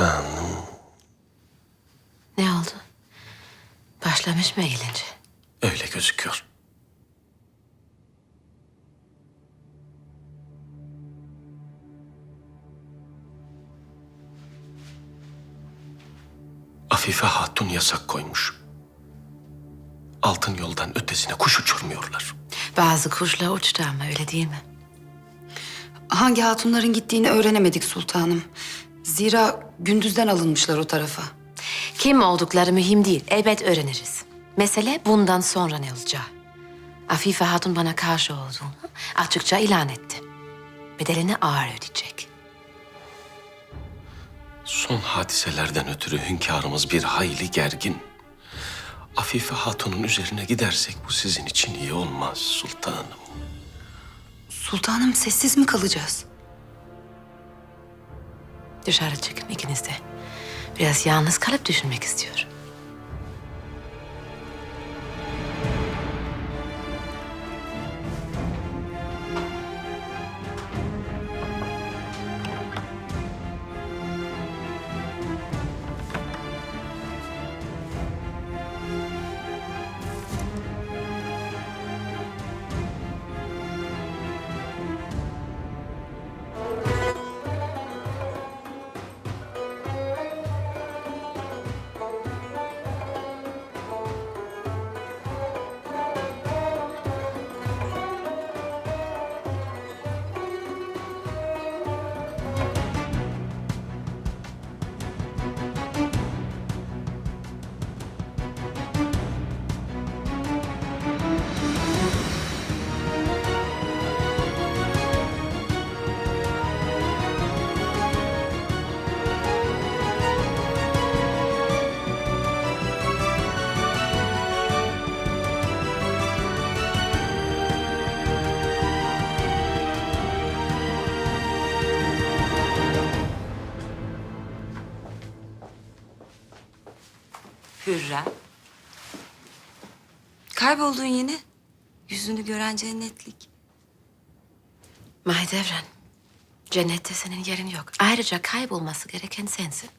Sultanım. Ne oldu? Başlamış mı eğlence? Öyle gözüküyor. Afife Hatun yasak koymuş. Altın yoldan ötesine kuş uçurmuyorlar. Bazı kuşla uçtu ama öyle değil mi? Hangi hatunların gittiğini öğrenemedik sultanım. Zira gündüzden alınmışlar o tarafa. Kim oldukları mühim değil. Elbet öğreniriz. Mesele bundan sonra ne olacağı. Afife Hatun bana karşı olduğunu açıkça ilan etti. Bedelini ağır ödeyecek. Son hadiselerden ötürü hünkârımız bir hayli gergin. Afife Hatun'un üzerine gidersek bu sizin için iyi olmaz sultanım. Sultanım sessiz mi kalacağız? Dışarı çıkın ikiniz de. Biraz yalnız kalıp düşünmek istiyorum. Hürrem. Kayboldun yine. Yüzünü gören cennetlik. Mahidevran, cennette senin yerin yok. Ayrıca kaybolması gereken sensin.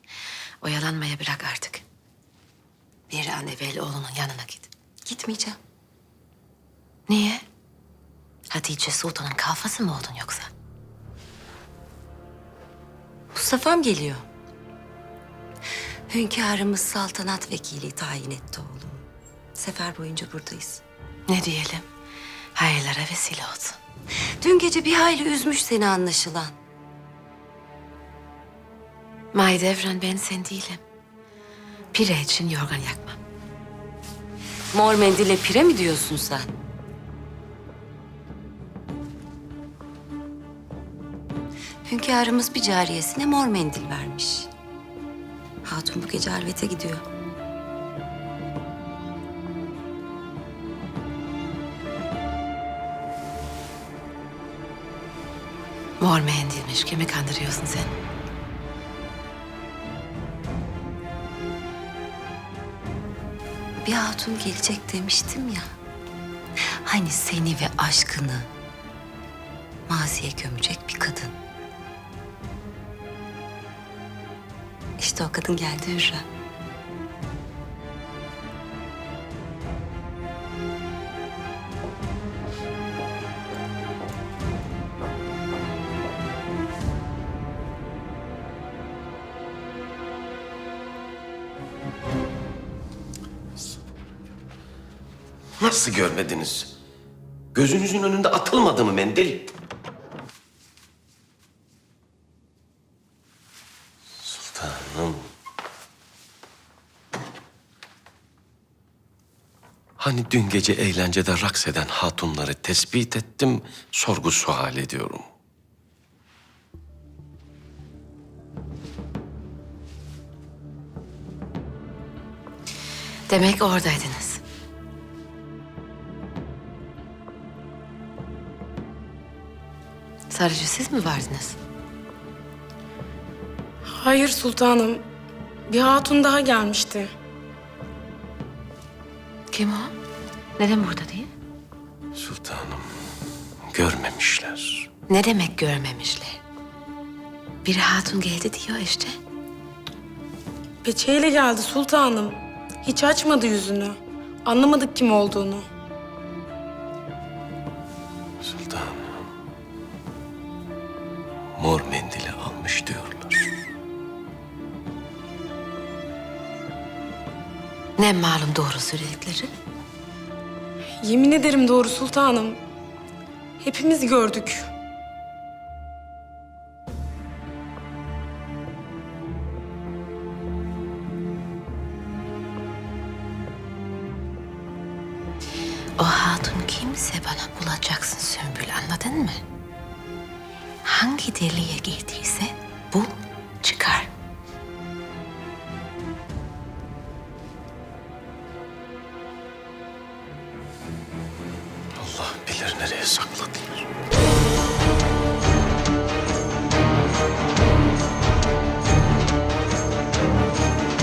Oyalanmaya bırak artık. Bir an evvel oğlunun yanına git. Gitmeyeceğim. Niye? Hatice Sultan'ın kalfası mı oldun yoksa? Mustafa'm geliyor. Hünkârımız saltanat vekili tayin etti oğlumu. Sefer boyunca buradayız. Ne diyelim? Hayırlara vesile olsun. Dün gece bir hayli üzmüş seni anlaşılan. Mahidevran ben sen değilim. Pire için yorgan yakmam. Mor mendille pire mi diyorsun sen? Hünkârımız bir cariyesine mor mendil vermiş. Hatun bu gece halvete gidiyor. Mor mendilmiş. Kimi kandırıyorsun sen? Bir hatun gelecek demiştim ya. Hani seni ve aşkını maziye gömecek bir kadın. O kadın geldi Hürrem. Nasıl görmediniz? Gözünüzün önünde atılmadı mı mendil? Sultanım. Hani dün gece eğlencede raks eden hatunları tespit ettim, sorgu sual ediyorum. Demek oradaydınız. Sarıcı siz mi vardınız? Hayır sultanım. Bir hatun daha gelmişti. Kim o? Neden burada değil? Sultanım, görmemişler. Ne demek görmemişler? Bir hatun geldi diyor işte. Peçeyle geldi sultanım. Hiç açmadı yüzünü. Anlamadık kim olduğunu. Ne malum doğru söyledikleri? Yemin ederim doğru sultanım. Hepimiz gördük. O hatun kimse bana bulacaksın Sümbül anladın mı? Hangi deliğe girdiyse bu Allah bilir nereye sakladılar.